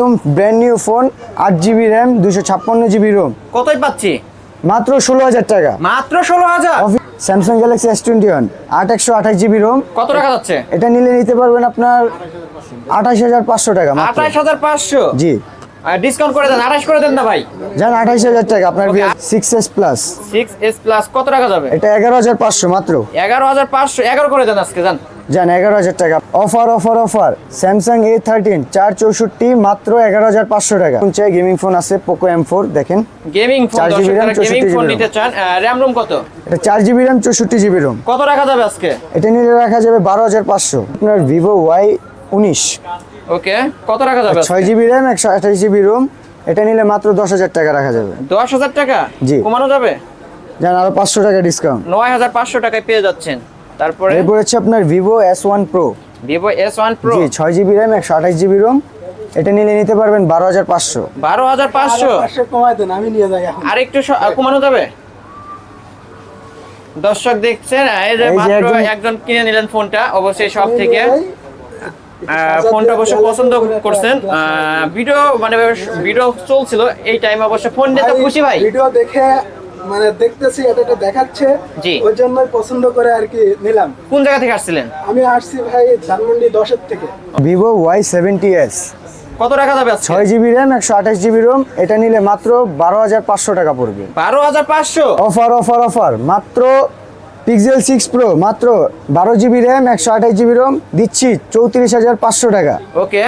একদম brand new phone আট GB RAM দুশো ছাপ্পান্ন জিবি রোম কতই পাচ্ছি? মাত্র ষোলো হাজার টাকা। মাত্র ষোলো হাজার? Samsung Galaxy S twenty one আট একশো আঠাশ জিবি রোম কত টাকা যাচ্ছে? এটা নিলে নিতে পারবেন আপনার আঠাশ হাজার পাঁচশো টাকা আঠাশ হাজার পাঁচশো? জি। ডিসকাউন্ট করে দেন আঠাশ করে দেন না ভাই? আঠাশ হাজার টাকা আপনার six S plus six S plus কত টাকা যাবে? এটা এগারো হাজার পাঁচশো মাত্র। এগারো হাজার পাঁচশো এগারো করে দেন আজকে যান। যান এগারো হাজার টাকা। Offer offer offer. Samsung A thirteen চার চৌষট্টি মাত্র এগারো হাজার পাঁচশো টাকা। ফোন চাই গেমিং ফোন আছে পোকো এম ফোর দেখেন। Gaming phone 4 GB RAM, gaming phone নিতে চান র্যাম রুম কত? এটা চার জিবি র্যাম চৌষট্টি জিবি রোম কত টাকা যাবে আজকে? এটা নিলে রাখা যাবে বারো হাজার পাঁচশো। আপনার ভিভো ওয়াই উনিশ। ওকে কত টাকা যাবে ছয় জিবি র্যাম একশো আঠাশ জিবি রোম এটা নিলে মাত্র দশ হাজার টাকা রাখা যাবে। দশ হাজার টাকা? জি। কমানো যাবে? যান আরও পাঁচশো টাকা ডিসকাউন্ট নয় হাজার পাঁচশো টাকায় পেয়ে যাচ্ছেন। তারপরে? এরপর হচ্ছে আপনার one pro Vivo S one pro জি ছয় জিবি র্যাম একশো আঠাশ জিবি রোম এটা নিলে নিতে পারবেন বারো হাজার পাঁচশো। বারো হাজার পাঁচশো? পাঁচশো দেন আমি নিয়ে যাই এখন। আর একটু কমানো যাবে? দর্শক দেখছেন এই যে মাত্র একজন- কিনে নিলেন ফোনটা অবশ্যই সব থেকে। ফোনটা অবশ্য পছন্দ করছেন। আহ, ভিডিও মানে ভিডিও চলছিল এই টাইমে অবশ্য ফোন নিয়ে তো খুশি ভাই। ভিডিও দেখে মানে দেখতেছি এটা এটা দেখাচ্ছে। জি। ওই জন্য পছন্দ করে আর কি নিলাম। কোন জায়গা থেকে আসছিলেন? আমি আসছি ভাই ধানমন্ডি দশের থেকে। ভিভো ওয়াই সেভেন্টি এস কত টাকা যাবে ছয় জিবি র্যাম একশো আঠাশ জিবি রোম এটা নিলে মাত্র বারো হাজার পাঁচশো টাকা পড়বে। বারো হাজার পাঁচশো? অফার অফার অফার মাত্র পিক্সেল সিক্স প্রো মাত্র বারো জিবি র্যাম একশো আঠাশ জিবি রোম দিচ্ছি চৌত্রিশ হাজার পাঁচশো টাকা। ওকে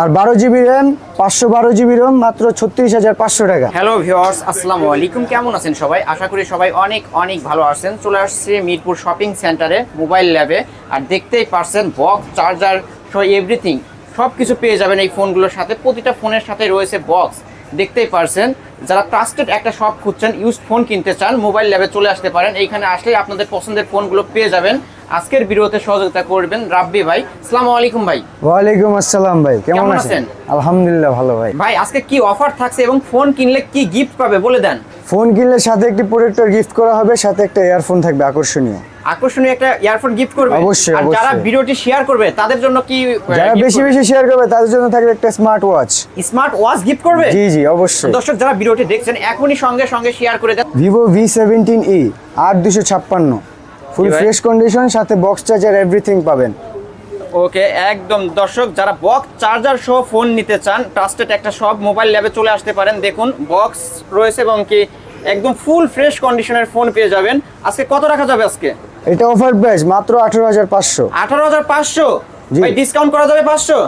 আর বারো জিবি র্যাম পাঁচশো বারো জিবি রোম মাত্র ছত্রিশ হাজার পাঁচশো টাকা। হ্যালো ভিউয়ার্স আসসালামু আলাইকুম। কেমন আছেন সবাই? আশা করি সবাই অনেক অনেক ভালো আছেন। চলে আসছে মিরপুর শপিং সেন্টারে মোবাইল ল্যাবে আর দেখতেই পারছেন বক্স চার্জার সো এভরিথিং সব কিছু পেয়ে যাবেন এই ফোনগুলোর সাথে। প্রতিটা ফোনের সাথে রয়েছে বক্স দেখতেই পারছেন। যারা ট্রাস্টেড একটা শপ খুঁজছেন ইউজ ফোন কিনতে চান মোবাইল ল্যাবে চলে আসতে পারেন। এইখানে আসলেই আপনাদের পছন্দের ফোনগুলো পেয়ে যাবেন। আজকের ভিডিওতে সহযোগিতা করবেন রাব্বি ভাই। আসসালামু আলাইকুম ভাই। ওয়ালাইকুম আসসালাম ভাই কেমন আছেন? আলহামদুলিল্লাহ ভালো ভাই। ভাই আজকে কি অফার থাকছে এবং ফোন কিনলে কি গিফট পাবে বলে দেন। ফোন কিনলে সাথে একটি প্রোটেক্টর গিফট করা হবে সাথে একটা ইয়ারফোন থাকবে আকর্ষণীয়। আকর্ষণীয় একটা ইয়ারফোন গিফট করবে। অবশ্যই, আর যারা। ভিডিওটি শেয়ার করবে তাদের জন্য কি যারা বেশি বেশি শেয়ার করবে তাদের জন্য থাকবে একটা smart watch smart watch gift করবে? জি জি অবশ্যই। দর্শক যারা ভিডিওটি দেখছেন এখনই সঙ্গে সঙ্গে শেয়ার করে দেন। ভিভো ভি সেভেন্টিন ই আট দুশো ছাপ্পান্ন। ফুল ফ্রেশ কন্ডিশন সাথে বক্স চার্জার এভরিথিং পাবেন। ওকে একদম। দর্শক যারা বক্স চার্জার সহ ফোন নিতে চান ট্রাস্টেড একটা সব মোবাইল ল্যাবে চলে আসতে পারেন। দেখুন বক্স রয়েছে এবং কি একদম ফুল ফ্রেশ কন্ডিশনের ফোন পেয়ে যাবেন। আজকে কত রাখা যাবে আজকে? এটা অফার প্রাইস মাত্র আঠারো হাজার পাঁচশো। আঠারো হাজার পাঁচশো? জি। ভাই ডিসকাউন্ট করা যাবে পাঁচশো?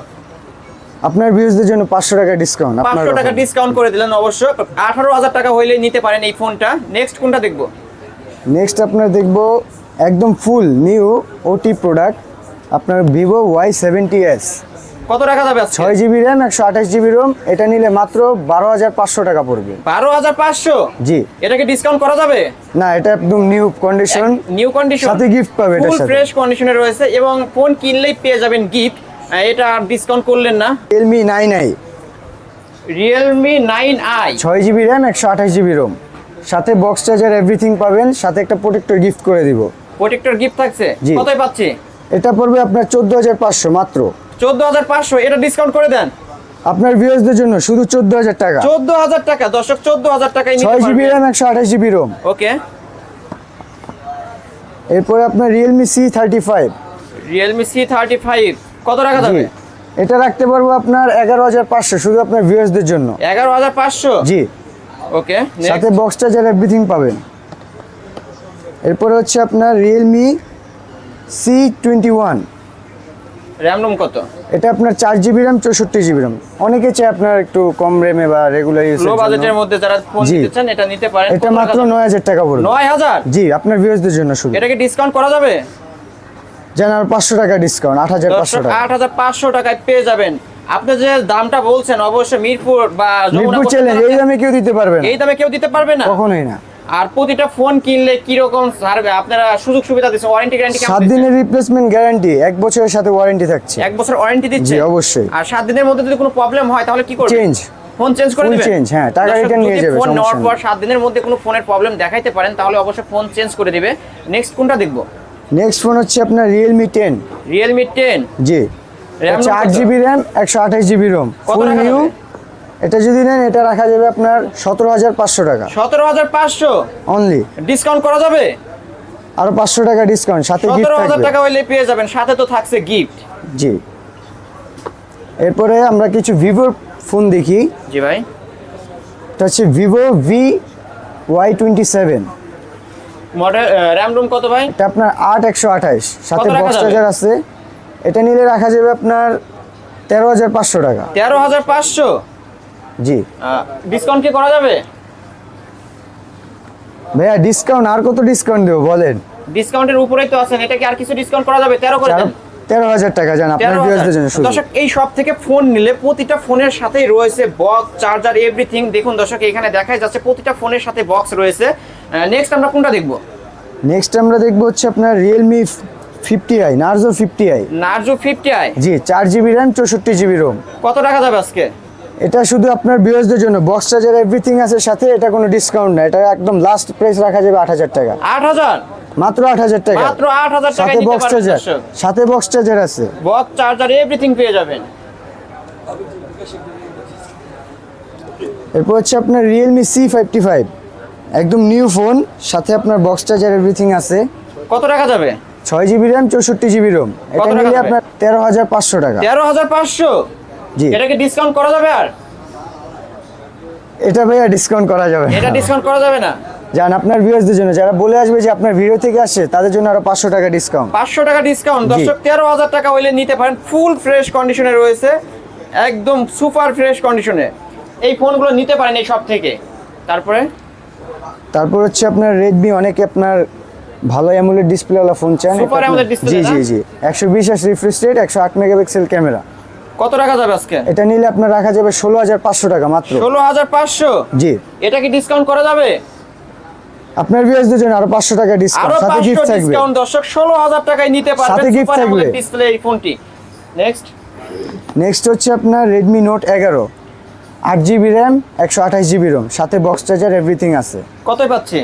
আপনার ভিউজদের জন্য পাঁচশো টাকা ডিসকাউন্ট আপনার পাঁচশো টাকা ডিসকাউন্ট করে দিলেন অবশ্য। আঠারো হাজার টাকা হইলে নিতে পারেন এই ফোনটা নেক্সট কোনটা দেখব? নেক্সট আপনার দেখব একদম ফুল নিউ ওটি প্রোডাক্ট আপনার ভিভো ওয়াই সেভেন্টি এস কত টাকা যাবে ছয় জিবি র্যাম একশো আঠাশ জিবি রোম এটা নিলে মাত্র বারো হাজার পাঁচশো টাকা পড়বে। বারো হাজার পাঁচশো? জি। এটাকে ডিসকাউন্ট করা যাবে? না এটা একদম নিউ কন্ডিশন নিউ কন্ডিশন সাথে gift পাবে সাথে। ফ্রেশ কন্ডিশনে রয়েছে এবং ফোন কিনলেই পেয়ে যাবেন গিফট এটা ডিসকাউন্ট করলেন না। Realme nine I Realme nine I ছয় জিবি র্যাম একশো আঠাশ জিবি রোম সাথে বক্স চার্জার এভরিথিং পাবেন। সাথে একটা প্রোটেক্টর গিফট করে দিব। প্রোটেক্টর গিফট থাকছে। জি। কতই পাচ্ছি? এটা পড়বে আপনার চোদ্দ হাজার পাঁচশো মাত্র। চোদ্দ হাজার পাঁচশো এটা ডিসকাউন্ট করে দেন। আপনার ভিউয়ার্সদের জন্য শুধু চোদ্দ হাজার টাকা। চোদ্দ হাজার টাকা দর্শক চোদ্দ হাজার টাকায় ছয় জিবি র্যাম একশো আঠাশ জিবি রোম ওকে। এরপরে আপনার রিয়েলমি সি থার্টি ফাইভ কত টাকা যাবে? এটা রাখতে পারব আপনার এগারো হাজার পাঁচশো শুধু আপনার ভিউয়ার্সদের জন্য। এগারো হাজার পাঁচশো? জি। ওকে সাথে বক্স চার্জার এভরিথিং পাবেন। এরপরে হচ্ছে আপনার টোয়েন্টি ওয়ান র্যাম রুম কত? এটা আপনার চার জিবি র্যাম চৌষট্টি জিবি র্যাম অনেকে চায় আপনার একটু কম র্যামে বা রেগুলার ইউজ লো বাজেটের মধ্যে যারা ফোন নিতে চান এটা নিতে পারেন। এটা মাত্র টাকা যাবে? নয় হাজার টাকা পড়বে। নয় হাজার? জি আপনার ভিউয়ার্সদের জন্য শুধু। এটাকে ডিসকাউন্ট করা যাবে? আর পাঁচশো টাকা ডিসকাউন্ট আট হাজার পাঁচশো দর্শক টাকা। আট হাজার পাঁচশো টাকায় পেয়ে যাবেন। আপনি যে দামটা বলছেন অবশ্যই মিরপুর বা যমুনা মিরপুর চ্যালেঞ্জ এই দামে কেউ দিতে পারবে না। এই দামে কেউ দিতে পারবে না? কখনোই না। আর প্রতিটা ফোন কিনলে কি রকম ছাড়বে? আপনারা সুযোগ সুবিধা দিচ্ছেন ওয়ারেন্টি গ্যারান্টি সাত দিনের রিপ্লেসমেন্ট গ্যারান্টি এক বছরের সাথে ওয়ারেন্টি থাকছে। এক বছর ওয়ারেন্টি দিচ্ছে জি, অবশ্যই। আর সাত দিনের মধ্যে যদি কোনো প্রবলেম হয় তাহলে কি করবে চেঞ্জ ফোন চেঞ্জ করে দিবেন? change, হ্যাঁ, টাকা return নিয়ে যাবে, ফোন নেওয়ার পর সাত দিনের মধ্যে কোনো ফোনের প্রবলেম দেখাইতে পারেন তাহলে অবশ্যই ফোন চেঞ্জ করে দিবে। নেক্সট কোনটা দেখব? নেক্সট ফোন হচ্ছে আপনার রিয়েলমি টেন রিয়েলমি টেন জি। RAM হচ্ছে আট জিবি র্যাম একশো আঠাশ জিবি রোম ফুল নিউ? এটা যদি নেন এটা রাখা যাবে আপনার সতেরো হাজার পাঁচশো টাকা। সতেরো হাজার পাঁচশো? অনলি ডিসকাউন্ট করা যাবে? আরও পাঁচশো টাকা ডিসকাউন্ট সাথে সতেরো হাজার টাকা হইলে পেয়ে যাবেন সাথে তো থাকছে গিফট জি। এরপরে আমরা কিছু ভিভোর ফোন দেখি। জি ভাই। এটা হচ্ছে Vivo V Y twenty seven model RAM ROM কত ভাই? এটা আপনার আট একশো আঠাইশ সাথে বক্স চার্জার আছে। এটা নিলে রাখা যাবে আপনার তেরো হাজার পাঁচশো টাকা। তেরো হাজার পাঁচশো? জি। ডিসকাউন্ট কি করা যাবে? ভাইয়া ডিসকাউন্ট আর কত ডিসকাউন্ট দেবো বলেন? ডিসকাউন্টের উপরেই তো আছেন এটা কি আর কিছু ডিসকাউন্ট করা যাবে? তেরো করে দেন। তেরো হাজার টাকা জান আপনার ভিউয়ার্সদের জন্য শুধু। দর্শক এই সব থেকে ফোন নিলে প্রতিটা ফোনের সাথেই রয়েছে বক্স চার্জার এভরিথিং দেখুন দর্শক এখানে দেখাই যাচ্ছে প্রতিটা ফোনের সাথে বক্স রয়েছে। নেক্সট আমরা কোনটা দেখব? নেক্সট আমরা দেখব হচ্ছে আপনার Realme fifty I Narzo fifty I Narzo fifty I জি চার জিবি র্যাম চৌষট্টি জিবি রোম কত টাকা যাবে আজকে? এটা শুধু আপনার ভিউয়ার্সদের জন্য বক্স চার্জার এভরিথিং আছে সাথে এটা কোনো ডিসকাউন্ট না এটা একদম লাস্ট প্রাইস রাখা যাবে আট হাজার টাকা। আট হাজার? মাত্র আট হাজার টাকা। মাত্র আট হাজার টাকা সাথে বক্স চার্জার সাথে বক্স চার্জার আছে। বক্স চার্জার এভরিথিং পেয়ে যাবেন। এরপর হচ্ছে আপনার ফাইভটি ফাইভ একদম নিউ ফোন সাথে আপনার বক্স চার্জার এভরিথিং আছে। কত টাকা যাবে? ছয় জিবি র্যাম চৌষট্টি জিবি রোম এটা নিলে আপনার তেরো হাজার পাঁচশো টাকা। তেরো হাজার পাঁচশো? জি। এটা কি ডিসকাউন্ট করা যাবে আর? এটা ভাইয়া ডিসকাউন্ট করা যাবে। এটা ডিসকাউন্ট করা যাবে না? জান আপনার ভিউয়ার্সদের জন্য যারা বলে আসবে যে আপনার ভিডিও থেকে আসছে তাদের জন্য আরও পাঁচশো টাকা ডিসকাউন্ট পাঁচশো টাকা ডিসকাউন্ট দর্শক তেরো হাজার টাকা হইলে নিতে পারেন ফুল ফ্রেশ কন্ডিশনে রয়েছে একদম সুপার ফ্রেশ কন্ডিশনে এই ফোনগুলো নিতে পারেন এই সব থেকে তারপরে? তারপর হচ্ছে আপনার রেডমি অনেকে আপনার ভালো অ্যামুলেট ডিসপ্লেওয়ালা ফোন চান AMOLED আপনার- display জি জি জি। একশো বিশ রিফ্রেশ রেট একশো আট মেগাপিক্সেল ক্যামেরা কত টাকা যাবে আজকে? এটা নিলে আপনার রাখা যাবে ষোলো হাজার পাঁচশো টাকা মাত্র। ষোলো হাজার পাঁচশো? জি। এটা কি ডিসকাউন্ট করা যাবে? আপনার ভিউয়ার্সদের জন্য আরও পাঁচশো টাকা ডিসকাউন্ট সাথে গিফট থাকবে। ডিসকাউন্ট দর্শক ষোলো হাজার টাকায় নিতে পারবেন সাথে gift থাকবে। ডিসপ্লে এই ফোনটি নেক্সট নেক্সট হচ্ছে আপনার রেডমি নোট এগারো। আট জিবি র্যাম একশো আঠাশ জিবি রোম সাথে বক্স চার্জার এভরিথিং আছে। কতই পাচ্ছি?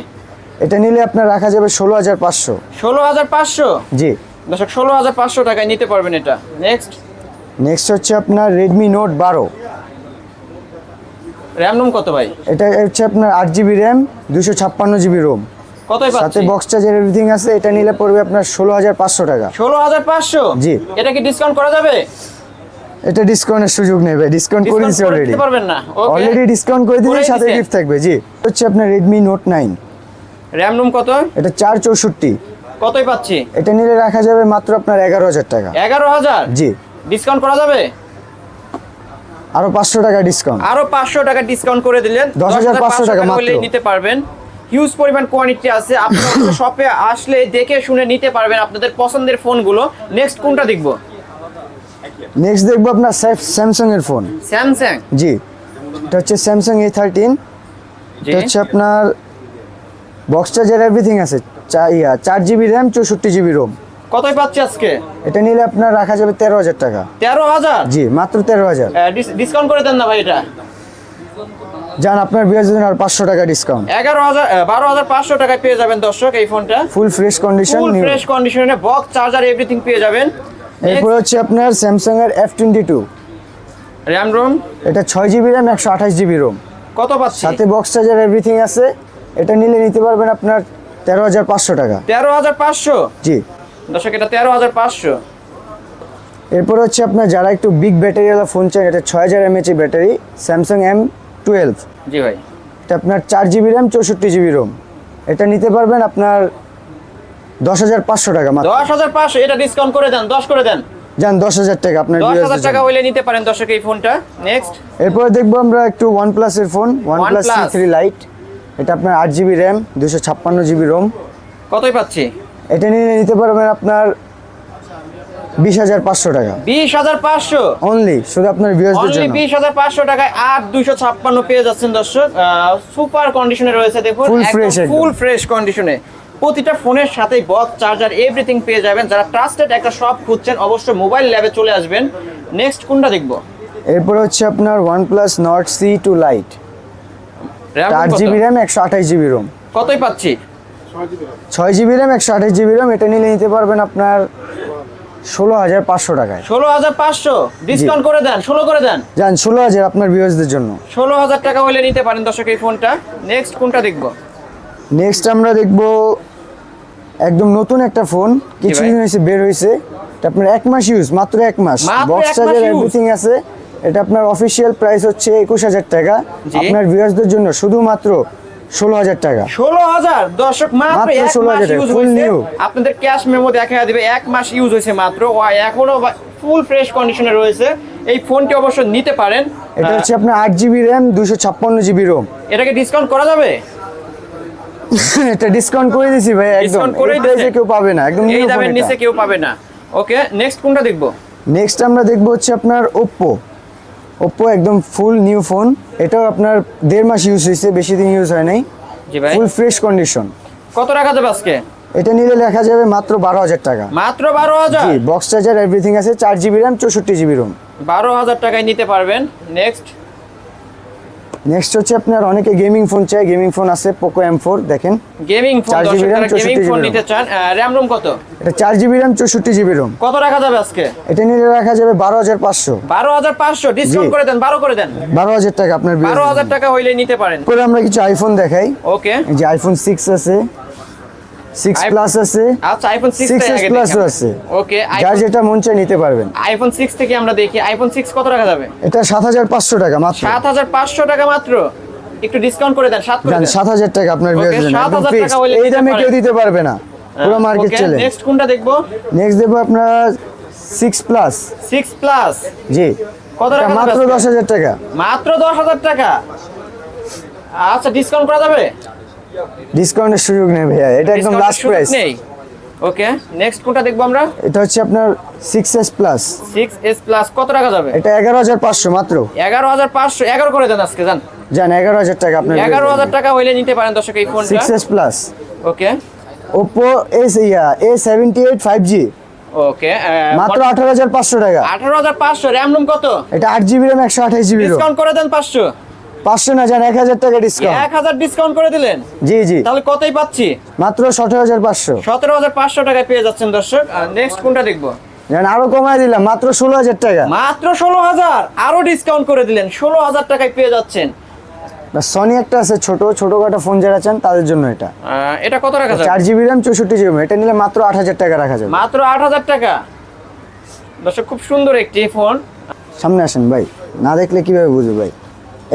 এটা নিলে আপনার রাখা যাবে ষোলো হাজার পাঁচশো। ষোলো হাজার পাঁচশো? জি। দর্শক ষোলো হাজার পাঁচশো টাকায় নিতে পারবেন এটা। নেক্সট নেক্সট হচ্ছে আপনার রেডমি নোট বারো। র্যাম রুম কত ভাই? এটা হচ্ছে আপনার আট জিবি র্যাম দুশো ছাপ্পান্ন জিবি রোম সাথে বক্স চার্জার এভরিথিং আছে এটা নিলে পড়বে আপনার ষোলো হাজার পাঁচশো টাকা। ষোলো হাজার পাঁচশো? জি। এটা কি ডিসকাউন্ট করা যাবে? এটা ডিসকাউন্টের সুযোগ নেই ভাই ডিসকাউন্ট করে দিচ্ছি অলরেডি পারবেন না। অলরেডি ডিসকাউন্ট করে দিলে সাথে? গিফট থাকবে জি। হচ্ছে আপনার Redmi Note nine RAM ROM কত? এটা চার চৌষট্টি। কতই পাচ্ছি? এটা নিলে রাখা যাবে মাত্র আপনার এগারো হাজার টাকা। এগারো হাজার? জি। ডিসকাউন্ট করা যাবে? আরও পাঁচশো টাকা ডিসকাউন্ট আরও পাঁচশো টাকা ডিসকাউন্ট করে দিলেন। 10,500 টাকা মাত্র। নিতে পারবেন। হিউজ পরিমাণ কোয়ান্টিটি আছে। আপনারা শপে আসলে দেখে শুনে নিতে পারবেন আপনাদের পছন্দের ফোনগুলো নেক্সট কোনটা দেখব? নেক্সট দেখব আপনার স্যামসাং এর ফোন স্যামসাং জি। এটা হচ্ছে স্যামসাং এ থার্টিন এটা হচ্ছে আপনার বক্স চার্জার এভরিথিং আছে। চার জিবি র্যাম চৌষট্টি জিবি রোম কতই পাচ্ছি আজকে? এটা নিলে আপনার রাখা যাবে তেরো হাজার টাকা। তেরো হাজার? জি মাত্র তেরো হাজার। ডিসকাউন্ট করে দেন না ভাই এটা? যান আপনার বিয়ের জন্য আর পাঁচশো টাকা ডিসকাউন্ট এগারো হাজার বারো হাজার পাঁচশো টাকায় পেয়ে যাবেন দর্শক এই ফোনটা। Full fresh condition full fresh কন্ডিশনে বক্স চার্জার এভরিথিং পেয়ে যাবেন। এরপর হচ্ছে আপনার স্যামসাং এর F twenty two RAM ROM এটা ছয় জিবি র্যাম একশো আঠাশ জিবি রোম কত পাচ্ছি? সাথে বক্স চার্জার এভরিথিং আছে। এটা নিলে নিতে পারবেন আপনার তেরো হাজার পাঁচশো টাকা। তেরো হাজার পাঁচশো? জি। দর্শক এটা তেরো হাজার পাঁচশো। এরপর হচ্ছে আপনার যারা একটু বিগ ব্যাটারিওয়ালা ফোন চান এটা ছয় হাজার MH battery Samsung M twelve জি ভাই। এটা আপনার চার জিবি র্যাম চৌষট্টি জিবি রোম এটা নিতে পারবেন আপনার দশ হাজার পাঁচশো টাকা মাত্র। দশ হাজার পাঁচশো এটা ডিসকাউন্ট করে দেন দশ করে দেন। যান দশ হাজার টাকা আপনার দশ হাজার টাকা হইলে নিতে পারেন দর্শক এই ফোনটা নেক্সট এরপরে দেখব আমরা একটু ওয়ান প্লাসের phone one plus OnePlus। Three lite এটা আপনার আট জিবি র্যাম দুশো ছাপ্পান্ন জিবি রোম কতই পাচ্ছি? এটা নিয়ে নিতে পারবেন আপনার বিশ হাজার পাঁচশো টাকা। বিশ হাজার পাঁচশো? অনলি শুধু আপনার ভিউয়ার্সদের জন্য। বিশ হাজার পাঁচশো টাকায় আট দুইশো ছাপ্পান্ন পেয়ে যাচ্ছেন দর্শক। সুপার কন্ডিশনে রয়েছে দেখুন fresh একদম। ফুল ফ্রেশ কন্ডিশনে প্রতিটা ফোনের সাথেই বক্স চার্জার এভরিথিং পেয়ে যাবেন। যারা ট্রাস্টেড একটা শপ খুঁজছেন অবশ্যই মোবাইল ল্যাবে চলে আসবেন। নেক্সট কোনটা দেখব? এরপর হচ্ছে আপনার one plus Nord C two lite আট জিবি র্যাম একশো আঠাশ জিবি রোম কতই পাচ্ছি? ছয় জিবি র্যাম একশো আঠাশ জিবি র্যাম এটা নিলে নিতে পারবেন আপনার ষোলো হাজার পাঁচশো টাকায়। ষোলো হাজার পাঁচশো? ডিসকাউন্ট করে দেন ষোলো করে দেন। যান ষোলো হাজার আপনার ভিউয়ার্সদের জন্য। ষোলো হাজার টাকা হলে নিতে পারেন দর্শক এই ফোনটা নেক্সট কোনটা দেখব। নেক্সট আমরা দেখব একদম নতুন একটা ফোন কিছুদিন হয়েছে বের হয়েছে এটা আপনার এক মাস ইউজ মাত্র এক মাস। বক্স চার্জার এভরিথিং আছে এটা আপনার অফিসিয়াল প্রাইস হচ্ছে একুশ হাজার টাকা। আপনার ভিউয়ার্সদের জন্য শুধুমাত্র ষোলো হাজার টাকা। ষোলো হাজার? দর্শক মাত্র 16,000 ইউজ full আপনাদের ক্যাশ মেমো দেখা দিবে এক মাস ইউজ হয়েছে মাত্র। এখনও ফুল ফ্রেশ কন্ডিশনে রয়েছে। এই ফোনটি অবশ্য নিতে পারেন। এটা হচ্ছে আপনার আট জিবি র্যাম দুশো ছাপ্পান্ন জিবি রোম এটাকে ডিসকাউন্ট করা যাবে? এটা ডিসকাউন্ট করে দিছি ভাই একদম। করে এই কেউ পাবে না একদম এই দামের নিচে কেউ পাবে না। ওকে নেক্সট কোনটা দেখব? নেক্সট আমরা দেখব হচ্ছে আপনার ওপ্পো ওপ্পো একদম ফুল নিউ ফোন এটাও আপনার দেড় মাস ইউজ হয়েছে বেশি দিন ইউজ হয় নাই। জি ভাই। ফুল ফ্রেশ কন্ডিশন কত টাকা যাবে আজকে? এটা নিলে লেখা যাবে মাত্র বারো হাজার টাকা। মাত্র বারো হাজার? জি বক্স চার্জার এভরিথিং আছে চার জিবি র্যাম চৌষট্টি জিবি রোম বারো হাজার টাকায় নিতে পারবেন। নেক্সট নেক্সট হচ্ছে আপনার অনেকে গেমিং ফোন চাই গেমিং ফোন আছে পোকো এম ফোর দেখেন। Gaming phone 4 GB RAM, gaming 64 phone নিতে চান র্যাম ROM কত? এটা চার জিবি র্যাম চৌষট্টি জিবি রোম কত রাখা যাবে আজকে? এটা নিলে রাখা যাবে বারো হাজার পাঁচশো। বারো হাজার পাঁচশো ডিসকাউন্ট করে দেন বারো করে দেন। বারো হাজার টাকা আপনার bill বারো আসবে। হাজার টাকা হইলে নিতে পারেন। পরে আমরা কিছু আইফোন দেখাই। ওকে যে আইফোন সিক্স আছে। সিক্স আই- প্লাস আছে। আচ্ছা আইফোন প্লাস আছে। ওকে যার যেটা মন চায় নিতে পারবেন। আইফোন থেকে আমরা দেখি। আইফোন কত রাখা যাবে? এটা সাত হাজার পাঁচশো টাকা মাত্র। সাত হাজার পাঁচশো টাকা মাত্র। একটু ডিসকাউন্ট করে দেন করে টাকা আপনার বিয়ের জন্য। 7,000 টাকা হলে এই দামে কেউ দিতে পারবে না। পুরো মার্কেট চলে। নেক্সট কোনটা দেখব? নেক্সট দেবো আপনার প্লাস প্লাস জি। কত টাকা মাত্র যাবে দশ হাজার টাকা। মাত্র দশ হাজার টাকা। আচ্ছা ডিসকাউন্ট করা যাবে? ডিসকাউন্টের সুযোগ নেই ভাইয়া এটা একদম লাস্ট প্রাইস নেই। ওকে নেক্সট কোনটা দেখব আমরা? এটা হচ্ছে আপনার six S plus six S plus কত টাকা যাবে? এটা এগারো হাজার পাঁচশো মাত্র। এগারো হাজার পাঁচশো এগারো করে দেন আজকে জান জান এগারো হাজার টাকা আপনার এগারো হাজার টাকা হইলে নিতে পারেন দর্শক এই ফোনটা। Six S plus okay Oppo S yeah A seventy eight five G okay মাত্র আঠারো হাজার পাঁচশো টাকা। আঠারো হাজার পাঁচশো র্যাম রুম কত? এটা আট জিবি র্যাম একশো আঠাশ জিবি ডিসকাউন্ট করে দেন পাঁচশো। পাঁচশো না জান এক হাজার টাকা ডিসকাউন্ট এক হাজার ডিসকাউন্ট করে দিলেন? জি জি। তাহলে কতই পাচ্ছি? মাত্র সতেরো হাজার পাঁচশো। সতেরো হাজার পাঁচশো টাকায় পেয়ে যাচ্ছেন দর্শক। নেক্সট কোনটা দেখব? জান আরও কমায় দিলাম মাত্র ষোলো হাজার টাকা। মাত্র ষোলো হাজার। আরও ডিসকাউন্ট করে দিলেন। ষোলো হাজার টাকায় পেয়ে যাচ্ছেন। সনি একটা আছে ছোট ছোটখাটো ফোন যারা চান তাদের জন্য এটা। এটা কত রাখা যাবে? চার জিবি র্যাম চৌষট্টি জিবি এটা নিলে মাত্র আট হাজার টাকা রাখা যাবে। মাত্র আট হাজার টাকা। দর্শক খুব সুন্দর একটি ফোন সামনে আসেন ভাই। না দেখলে কীভাবে বুঝবে ভাই?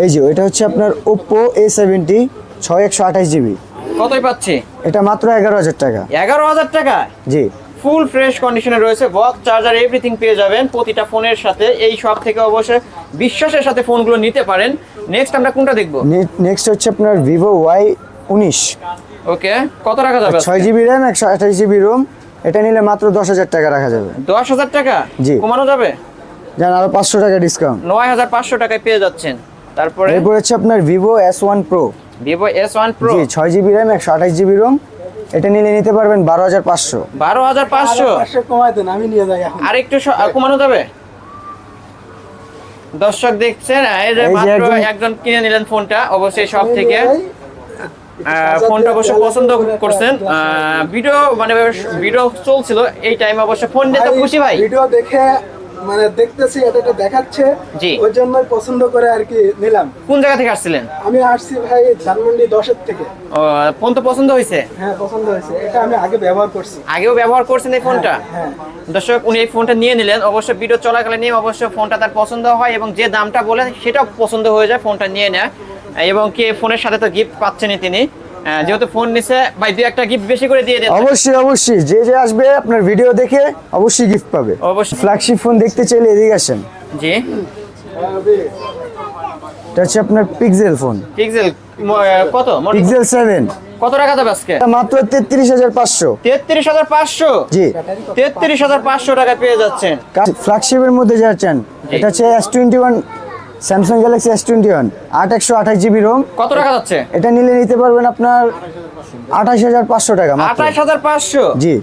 এই যে এটা হচ্ছে আপনার ওপ্পো এ সেভেন্টি ছয় একশো আঠাশ জিবি। কতই পাচ্ছি? এটা মাত্র এগারো হাজার টাকা। এগারো হাজার টাকা? জি। ফুল ফ্রেশ কন্ডিশনে রয়েছে বক্স চার্জার এভরিথিং পেয়ে যাবেন প্রতিটা ফোনের সাথে। এই সব থেকে অবশ্যই বিশ্বাসের সাথে ফোনগুলো নিতে পারেন। নেক্সট আমরা কোনটা দেখব? নেক্সট হচ্ছে আপনার ভিভো ওয়াই উনিশ। ওকে কত রাখা যাবে ছয় জিবি র্যাম একশো আঠাশ জিবি রোম এটা নিলে মাত্র দশ হাজার টাকা রাখা যাবে। দশ হাজার টাকা? জি। কমানো যাবে? জান আরও পাঁচশো টাকা ডিসকাউন্ট নয় হাজার পাঁচশো টাকায় পেয়ে যাচ্ছেন। তারপরে? এরপর হচ্ছে আপনার Vivo S one pro Vivo S one pro জি ছয় জিবি র্যাম একশো আঠাশ জিবি রোম এটা নিলে নিতে পারবেন বারো হাজার পাঁচশো। বারো হাজার পাঁচশো? কমায় দেন আমি নিয়ে যাই এখন। আর একটু কমানো যাবে? দর্শক দেখছেন মাত্র একজন- কিনে নিলেন ফোনটা অবশ্যই সব থেকে। আহ, ফোনটা অবশ্য পছন্দ করছেন। আহ, ভিডিও মানে ভিডিও চলছিল এই টাইমে অবশ্য ফোন নিয়ে তো খুশি ভাই। ভিডিও দেখে মানে দেখতেছি এটা দেখাচ্ছে। জি। ওই জন্যই পছন্দ করে আর কি নিলাম। কোন জায়গা থেকে আসছিলেন? আমি আসছি ভাই ধানমন্ডি দশের থেকে। ও, ফোন তো পছন্দ হয়েছে? হ্যাঁ পছন্দ হয়েছে। এটা আমি আগে ব্যবহার করছি। আগেও ব্যবহার করছেন এই ফোনটা? হ্যাঁ দর্শক উনি এই ফোনটা নিয়ে নিলেন। অবশ্য ভিডিও চলাকালীন নিয়ে অবশ্য ফোনটা তার পছন্দ হয় এবং যে দামটা বলেন সেটাও পছন্দ হয়ে যায় ফোনটা নিয়ে নেয়। এবং কি ফোনের সাথে তো গিফট পাচ্ছেনই তিনি। যেহেতু ফোন নিছে ভাই দুই একটা গিফট বেশি করে দিয়ে দেন। অবশ্যই অবশ্যই। যে যে আসবে আপনার ভিডিও দেখে অবশ্যই গিফট পাবে। অবশ্যই। ফ্ল্যাগশিপ ফোন দেখতে চাইলে এদিকে আসেন। জি। এটা হচ্ছে আপনার পিক্সেল ফোন পিক্সেল কত? পিক্সেল সেভেন কত টাকা যাবে আজকে? মাত্র তেত্রিশ হাজার পাঁচশো। তেত্রিশ হাজার পাঁচশো? জি। তেত্রিশ হাজার পাঁচশো টাকা পেয়ে যাচ্ছেন। ফ্ল্যাগশিপের মধ্যে যা চান এটা হচ্ছে S twenty one Samsung Galaxy S twenty one আট একশো আঠাশ জিবি রোম কত টাকা যাচ্ছে? এটা নিলে নিতে পারবেন আপনার আঠাশ হাজার পাঁচশো টাকা মাত্র। আঠাশ হাজার পাঁচশো? জি।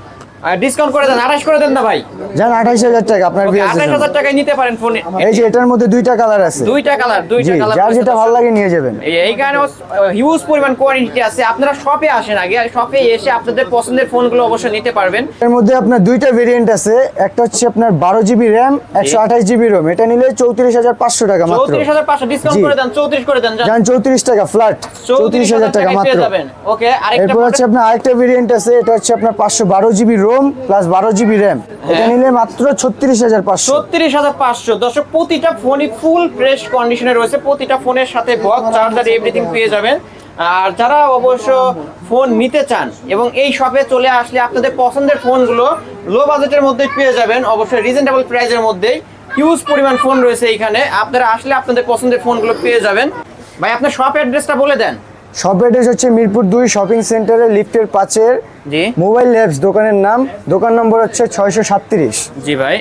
ডিসকাউন্ট করে দেন আঠাশ করে দেন না ভাই। যান আঠাইশ হাজার টাকা আপনার বিয়ার আঠাশ হাজার টাকায় নিতে পারেন ফোন এই যে এটার মধ্যে দুইটা কালার আছে। দুইটা কালার দুইটা কালার যার যেটা ভালো লাগে নিয়ে যাবেন। এইখানে হিউজ পরিমাণ কোয়ান্টিটি আছে। আপনারা শপে আসেন আগে শপে এসে আপনাদের পছন্দের ফোনগুলো অবশ্যই নিতে পারবেন। এর মধ্যে আপনার দুইটা ভেরিয়েন্ট আছে। একটা হচ্ছে আপনার বারো জিবি র্যাম একশো আঠাশ জিবি রোম এটা নিলে চৌত্রিশ হাজার পাঁচশো টাকা মাত্র। চৌত্রিশ হাজার পাঁচশো ডিসকাউন্ট জি। করে দেন চৌত্রিশ করে দেন যান। চৌত্রিশ টাকা ফ্ল্যাট চৌত্রিশ হাজার টাকা টাকায় মাত্র। ওকে আরেকটা এরপর হচ্ছে আপনার আরেকটা ভেরিয়েন্ট আছে। এটা হচ্ছে আপনার পাঁচশো বারো জিবি রোম প্লাস বারো জিবি র্যাম এটা। নিলে মাত্র ছত্রিশ হাজার পাঁচশো। ছত্রিশ হাজার পাঁচশো। দর্শক প্রতিটা ফোনই ফুল ফ্রেশ কন্ডিশনে রয়েছে। প্রতিটা ফোনের সাথে বক্স চার্জার এভরিথিং পেয়ে যাবেন। আর যারা অবশ্য ফোন নিতে চান এবং এই শপে চলে আসলে আপনাদের পছন্দের ফোনগুলো লো বাজেটের মধ্যে পেয়ে যাবেন। অবশ্যই রিজনেবল প্রাইসের মধ্যেই হিউজ পরিমাণ ফোন রয়েছে এখানে। আপনারা আসলে আপনাদের পছন্দের ফোনগুলো পেয়ে যাবেন। ভাই আপনার শপ অ্যাড্রেসটা বলে দেন। শপ অ্যাড্রেস হচ্ছে মিরপুর দুই শপিং সেন্টারের লিফটের পাঁচের জি। মোবাইল ল্যাবস দোকানের নাম। দোকান নম্বর হচ্ছে ছয়শো সাতত্রিশ। জি ভাই